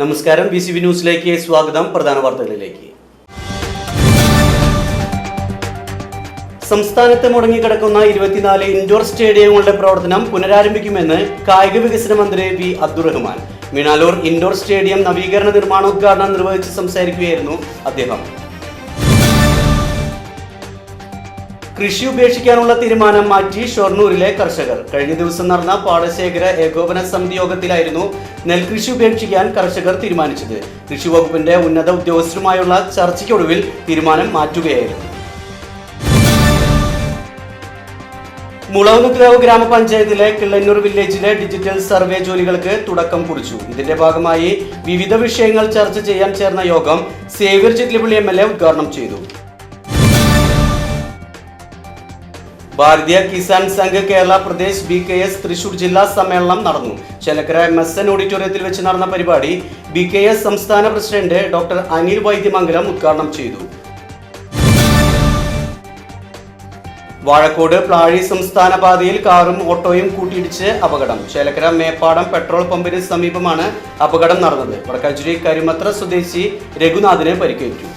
നമസ്കാരം. B C B ന്യൂസിലേക്ക് സ്വാഗതം. പ്രധാന വാർത്തകളിലേക്ക്. സംസ്ഥാനത്ത് മുടങ്ങിക്കിടക്കുന്ന ഇരുപത്തിനാല് ഇൻഡോർ സ്റ്റേഡിയങ്ങളുടെ പ്രവർത്തനം പുനരാരംഭിക്കുമെന്ന് കായിക വികസന മന്ത്രി V Abdurahman. Minaloor indoor stadium നവീകരണ നിർമ്മാണോദ്ഘാടനം നിർവഹിച്ച് സംസാരിക്കുകയായിരുന്നു അദ്ദേഹം. കൃഷി ഉപേക്ഷിക്കാനുള്ള തീരുമാനം മാറ്റി ഷൊർണൂരിലെ കർഷകർ. കഴിഞ്ഞ ദിവസം നടന്ന പാടശേഖര ഏകോപന സമിതി യോഗത്തിലായിരുന്നു നെൽകൃഷി ഉപേക്ഷിക്കാൻ കർഷകർ തീരുമാനിച്ചത്. കൃഷി വകുപ്പിന്റെ ഉന്നത ഉദ്യോഗസ്ഥരുമായുള്ള ചർച്ചയ്ക്കൊടുവിൽ തീരുമാനം മാറ്റുകയായിരുന്നു. മുളവനുക്രാവ് ഗ്രാമപഞ്ചായത്തിലെ കിള്ളന്നൂർ വില്ലേജിലെ ഡിജിറ്റൽ സർവേ ജോലികൾക്ക് തുടക്കം കുറിച്ചു. ഇതിന്റെ ഭാഗമായി വിവിധ വിഷയങ്ങൾ ചർച്ച ചെയ്യാൻ ചേർന്ന യോഗം Xavier Chittilappilly M L A ഉദ്ഘാടനം ചെയ്തു. Bharatiya Kisan Sangh Kerala Pradesh B K S Thrissur ജില്ലാ സമ്മേളനം നടന്നു. ചെലക്കര എം എസ് എൻ ഓഡിറ്റോറിയത്തിൽ വെച്ച് നടന്ന പരിപാടി ബി കെ എസ് സംസ്ഥാന പ്രസിഡന്റ് ഡോക്ടർ അനിൽ വൈദ്യമംഗലം ഉദ്ഘാടനം ചെയ്തു. വാഴക്കോട് പ്ലാഴി സംസ്ഥാന പാതയിൽ കാറും ഓട്ടോയും കൂട്ടിയിടിച്ച് അപകടം. ചേലക്കര മേപ്പാടം പെട്രോൾ പമ്പിന് സമീപമാണ് അപകടം നടന്നത്. വടക്കാഞ്ചേരി കരിമത്ര സ്വദേശി രഘുനാഥിന് പരിക്കേറ്റു.